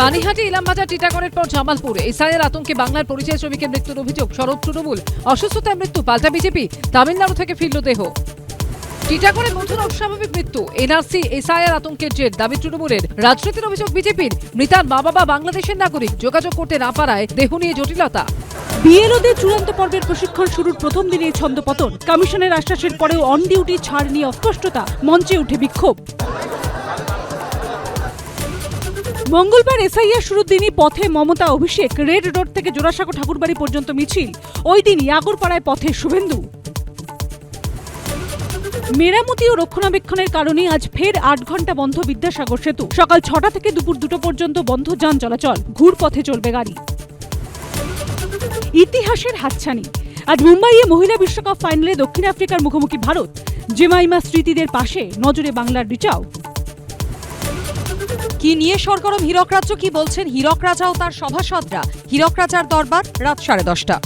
পানিহাটি ইলামবাজার, টিটাগড়ের পর জামালপুর। এসআইয়ের আতঙ্কে বাংলার পরিচয় শ্রমিকের মৃত্যুর অভিযোগ। শরৎ তৃণমূল অসুস্থতায় মৃত্যু, পাল্টা বিজেপি, তামিলনাড়ু থেকে ফিরল দেহ। টিটাগড়ে মধুর অস্বাভাবিক মৃত্যু। এনআরসি, এসআইআর আতঙ্কের জের, দাবি তৃণমূলের। রাজনীতির অভিযোগ বিজেপির। মৃতার মা বাবা বাংলাদেশের নাগরিক। যোগাযোগ করতে না পারায় দেহ নিয়ে জটিলতা। বিএলওদের চূড়ান্ত পর্বের প্রশিক্ষণ শুরুর প্রথম দিনেই ছন্দপতন। কমিশনের আশ্বাসের পরেও অন ডিউটি ছাড় নিয়ে অস্পষ্টতা। মঞ্চে উঠে বিক্ষোভ। মঙ্গলবার এসআইআর শুরুর দিনই পথে মমতা, অভিষেক, রেড রোড থেকে জোড়াসাঁকো ঠাকুরবাড়ি পর্যন্ত মিছিল। ওই দিনই আগরপাড়ায় পথে শুভেন্দু। মেরামতি ও রক্ষণাবেক্ষণের কারণে আজ ফের আট ঘণ্টা বন্ধ বিদ্যাসাগর সেতু। সকাল ছটা থেকে দুপুর দুটো পর্যন্ত বন্ধ যান চলাচল। ঘুরপথে চলবে গাড়ি। ইতিহাসের হাতছানি। আজ মুম্বাইয়ে মহিলা বিশ্বকাপ ফাইনালে দক্ষিণ আফ্রিকার মুখোমুখি ভারত। জেমাইমা স্মৃতিদের পাশে নজরে বাংলার রিচাও। কি নিয়ে সরগরম হীরক রাজ্য কি বলছেন? হীরক রাজা ও তার সভাসদরা। হীরক রাজার দরবার রাত সাড়ে দশটা।